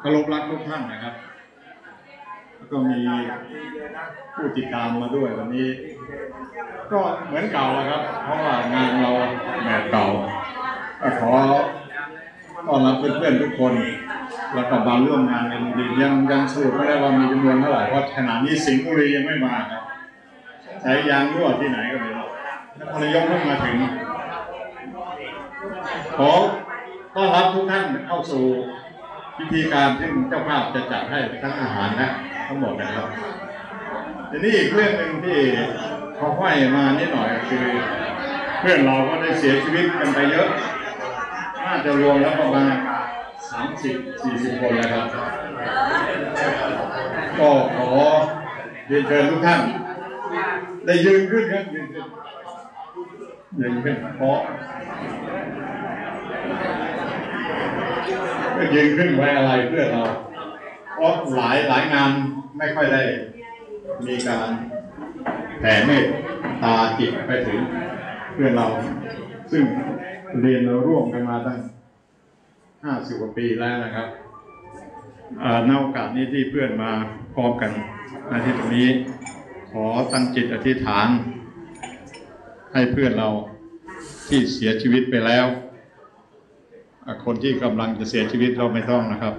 เคารพรักทุกท่านนะครับ แล้วก็มีผู้ติดตามมาด้วยวันนี้ ก็เหมือนเก่าแล้วครับ เพราะว่างานเราแบบเก่าก็ขอต้อนรับเพื่อนๆทุกคนแล้วก็มาร่วมงานกันดียังยังสรุปไม่ได้ว่ามีจำนวนเท่าไหร่เพราะขณะนี้สิงห์บุรียังไม่มาครับใช้ยางรั่วที่ไหนก็ไม่รู้นครนายกเพิ่งมาถึงขอต้อนรับทุกท่านเข้าสู่ พิธีการที่เจ้าภาพจะจัดให้ทั้งอาหารนะทั้งหมดนะครับทีนี้อีกเรื่องหนึ่งที่เขาห้อยมานิดหน่อยคือ เพื่อนเราก็ได้เสียชีวิตกันไปเยอะ น่าจะรวมแล้วประมาณสามสิบสี่สิบคนแล้วครับ ก็ขอเรียนเชิญทุกท่าน ได้ยืนขึ้นครับยืนขึ้นยืนขึ้นเพราะ ก็ยืนขึ้นไว้อะไรเพื่อเราเพราะหลายหลายงานไม่ค่อยได้ มีการแผ่เมตตาจิตไปถึงเพื่อนเรา ซึ่งเรียนเราร่วมกันมาตั้งห้าสิบกว่าปีแล้วนะครับอ่าในโอกาสนี้ที่เพื่อนมาพร้อมกันในที่ตรงนี้ ขอตั้งจิตอธิษฐาน ให้เพื่อนเราที่เสียชีวิตไปแล้ว คนที่กำลังจะเสียชีวิตเราไม่ต้องนะครับ